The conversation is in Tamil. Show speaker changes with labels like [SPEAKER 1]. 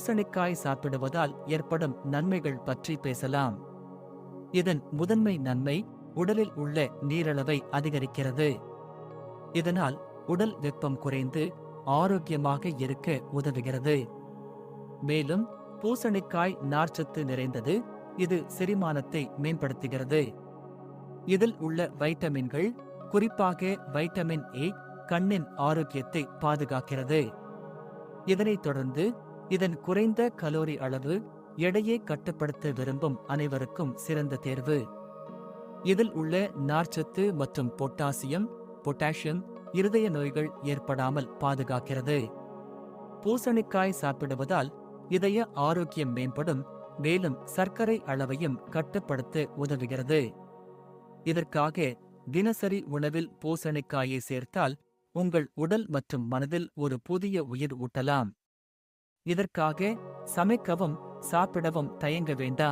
[SPEAKER 1] பூசணிக்காய் சாப்பிடுவதால் ஏற்படும் நன்மைகள் பற்றி பேசலாம். இதன் முதன்மை நன்மை உடலில் உள்ள நீரளவை அதிகரிக்கிறது. இதனால் உடல் வெப்பம் குறைந்து ஆரோக்கியமாக இருக்க உதவுகிறது. மேலும் பூசணிக்காய் நார்ச்சத்து நிறைந்தது இது செரிமானத்தை மேம்படுத்துகிறது. இதில் உள்ள வைட்டமின்கள் குறிப்பாக வைட்டமின் ஏ கண்ணின் ஆரோக்கியத்தை பாதுகாக்கிறது. இதனைத் தொடர்ந்து இதன் குறைந்த கலோரி அளவு எடையை கட்டுப்படுத்த விரும்பும் அனைவருக்கும் சிறந்த தேர்வு. இதில் உள்ள நார்ச்சத்து மற்றும் பொட்டாசியம் பொட்டாசியம் இருதய நோய்கள் ஏற்படாமல் பாதுகாக்கிறது. பூசணிக்காய் சாப்பிடுவதால் இதய ஆரோக்கியம் மேம்படும் மேலும் சர்க்கரை அளவையும் கட்டுப்படுத்த உதவுகிறது. இதற்காக தினசரி உணவில் பூசணிக்காயை சேர்த்தால் உங்கள் உடல் மற்றும் மனதில் ஒரு புதிய உயிர் ஊட்டலாம். இதற்காக சமைக்கவும் சாப்பிடவும் தயங்க வேண்டாம்